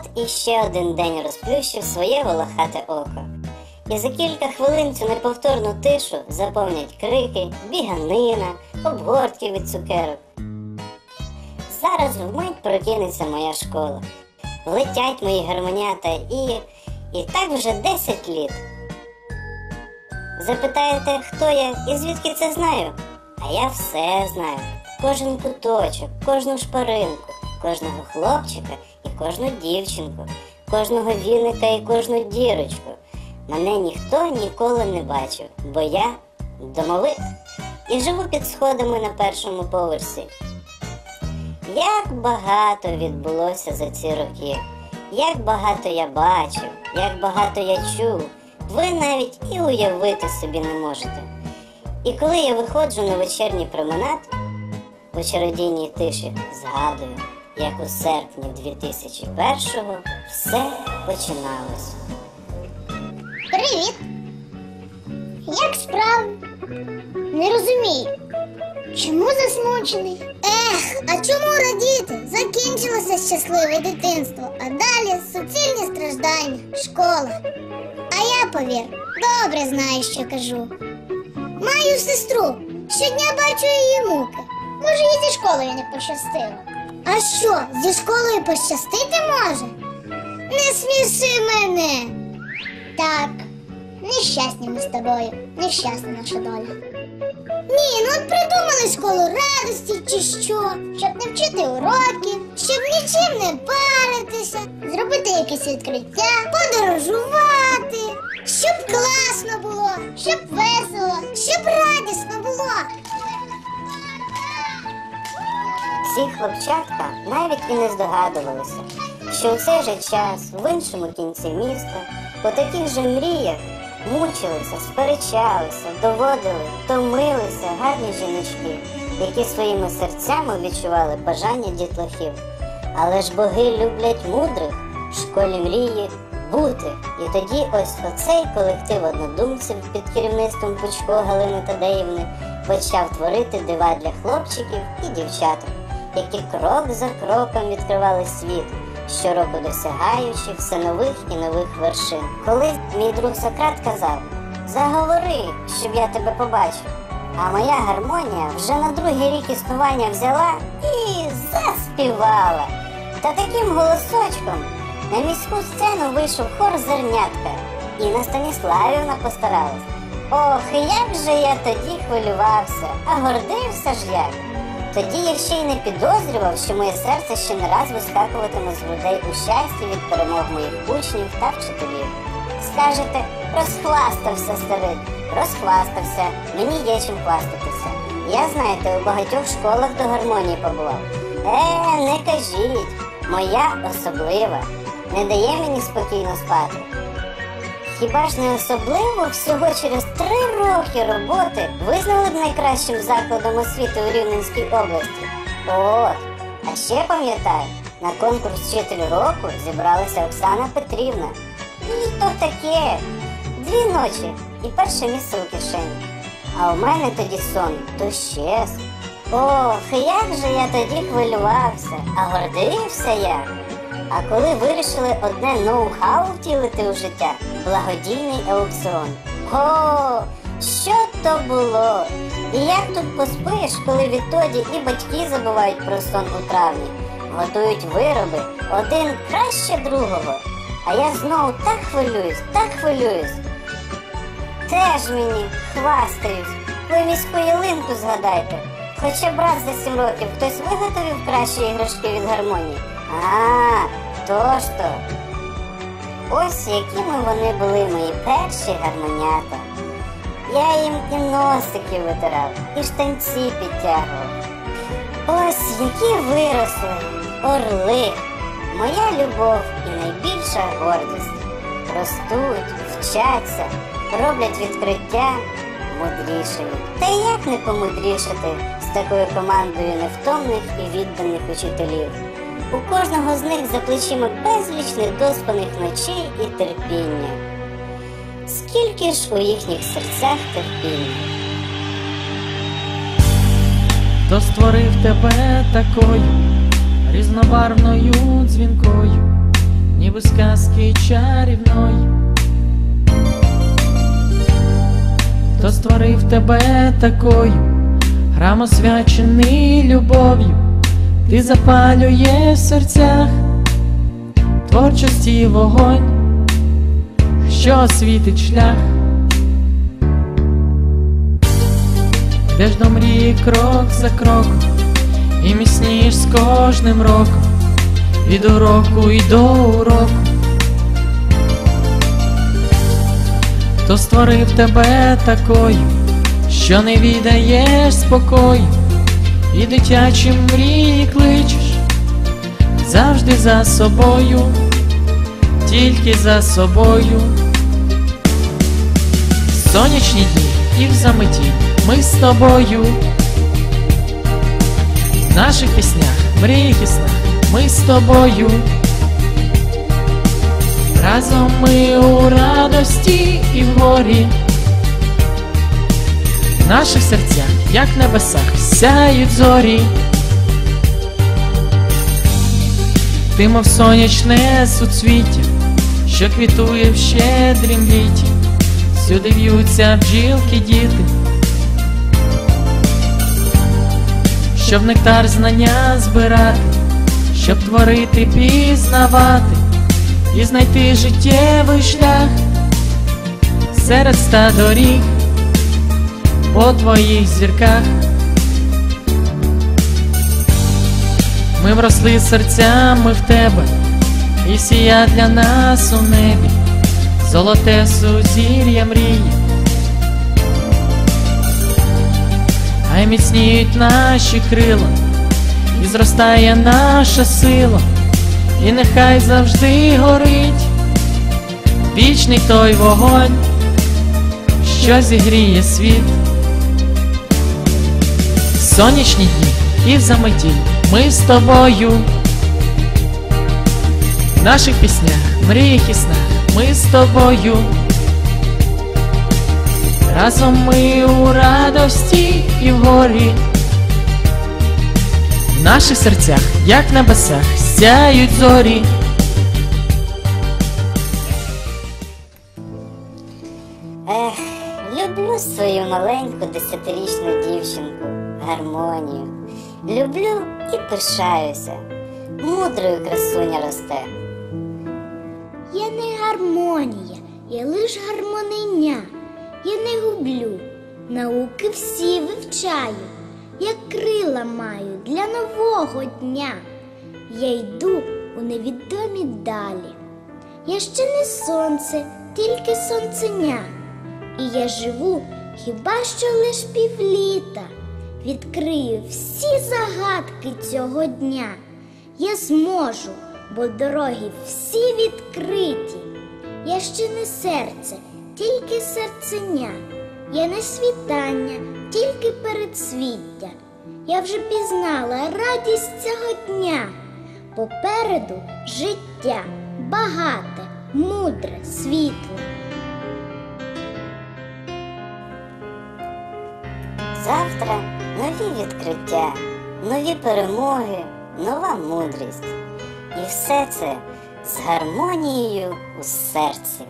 От і ще один день розплющив своє волохате око. І за кілька хвилин цю неповторну тишу заповнять крики, біганина, обгортки від цукерок. Зараз вмить прокинеться моя школа. Летять мої гармонята і. і так вже 10 літ. Запитаєте, хто я і звідки це знаю? А я все знаю. Кожен куточок, кожну шпаринку, кожного хлопчика і кожну дівчинку, кожного віника і кожну дірочку. Мене ніхто ніколи не бачив, бо я домовик і живу під сходами на першому поверсі. Як багато відбулося за ці роки, як багато я бачив, як багато я чув, ви навіть і уявити собі не можете. І коли я виходжу на вечірній променад, у чародійній тиші згадую, як у серпні 2001-го все починалось. Привіт! Як справи? Не розумію. Чому засмучений? Ех, а чому радіти? Закінчилося щасливе дитинство, а далі суцільні страждання, школа. А я повір, добре знаю, що кажу. Маю сестру, щодня бачу її муки. Може, їй зі школою не пощастило. А що, зі школою пощастити може? Не сміши мене. Так, нещасні ми з тобою, нещасна наша доля. Ні, ну от придумали школу радості чи що, щоб не вчити уроки, щоб нічим не паритися, зробити якесь відкриття, подорожувати, щоб класно було, щоб Ці хлопчатка навіть і не здогадувалися, що у цей же час в іншому кінці міста у таких же мріях мучилися, сперечалися, доводили, томилися гарні жіночки, які своїми серцями відчували бажання дітлахів. Але ж боги люблять мудрих, в школі мрії бути. І тоді ось оцей колектив однодумців під керівництвом Пучко Галини Тадеївни почав творити дива для хлопчиків і дівчаток, які крок за кроком відкривали світ, щороку досягаючи все нових і нових вершин. Колись мій друг Сократ казав: заговори, щоб я тебе побачив. А моя гармонія вже на другий рік існування взяла і заспівала. Та таким голосочком на міську сцену вийшов хор зернятка. Інна Станіславівна постаралась. Ох, як же я тоді хвилювався, а гордився ж як. Тоді я ще й не підозрював, що моє серце ще не раз вискакуватиме з грудей у щасті від перемог моїх учнів та вчителів. Скажете, розхвастався старик, розхвастався, мені є чим хвастатися. Я, знаєте, у багатьох школах до гармонії побував. Е, не кажіть, моя особлива, не дає мені спокійно спати. Хіба ж не особливо всього через три роки роботи визнали б найкращим закладом освіти у Рівненській області? От, а ще пам'ятаю, на конкурс вчитель року зібралася Оксана Петрівна. І то таке. Дві ночі і перше місце у кишені. А у мене тоді сон то щез. Ох, як же я тоді хвилювався, а гордився я. А коли вирішили одне ноу-хау втілити у життя, благодійний аукціон. О, що то було? І як тут поспиш, коли відтоді і батьки забувають про сон у травні, готують вироби один краще другого. А я знову так хвилююсь, так хвилююсь. Теж мені хвастаюсь. Ви міську ялинку згадайте. Хоча брат за сім років хтось виготовив кращі іграшки від гармонії. А, то то. Ось якими вони були мої перші гармонята. Я їм і носики витирав, і штанці підтягував. Ось які виросли, орли, моя любов і найбільша гордість. Ростуть, вчаться, роблять відкриття мудрішими. Та як не помудрішати з такою командою невтомних і відданих учителів? У кожного з них за плечима безліч недоспаних ночей і терпіння. Скільки ж у їхніх серцях терпіння? Хто створив тебе такою різнобарвною дзвінкою, ніби сказки чарівної. Хто створив тебе такою, грам освячений любов'ю, ти запалює в серцях творчості вогонь, що освітить шлях. Йдеш до мрії крок за кроком, і міцніш з кожним роком, від уроку і до уроку. Хто створив тебе такою, що не віддаєш спокою, і дитячі мрії кличеш завжди за собою, тільки за собою. Сонячні дні і в заметі ми з тобою. В наших піснях, мріях і снах ми з тобою. Разом ми у радості і в горі. Наших серцях, як в небесах, сяють зорі. Ти, мов сонячне суцвіття, що квітує в щедрім літі, сюди в'ються бджілки діти, щоб нектар знання збирати, щоб творити, пізнавати і знайти життєвий шлях серед ста доріг по твоїх зірках. Ми вросли серцями в тебе, і сія для нас у небі, золоте сузір'я мрії, а й міцніють наші крила, і зростає наша сила, і нехай завжди горить вічний той вогонь, що зігріє світ. Сонячні дні і в заметі ми з тобою. В наших піснях, мріях і снах ми з тобою. Разом ми у радості і в горі. В наших серцях, як в небесах, сяють зорі. Свою маленьку десятирічну дівчинку, гармонію. Люблю і пишаюся. Мудрою красуня росте. Я не гармонія, я лиш гармонення. Я не гублю, науки всі вивчаю, я крила маю для нового дня. Я йду у невідомі далі. Я ще не сонце, тільки сонценя. І я живу хіба що лиш півліта. Відкрию всі загадки цього дня. Я зможу, бо дороги всі відкриті. Я ще не серце, тільки серценя. Я не світання, тільки передсвіття. Я вже пізнала радість цього дня. Попереду життя багате, мудре, світле. Завтра нові відкриття, нові перемоги, нова мудрість. І все це з гармонією у серці.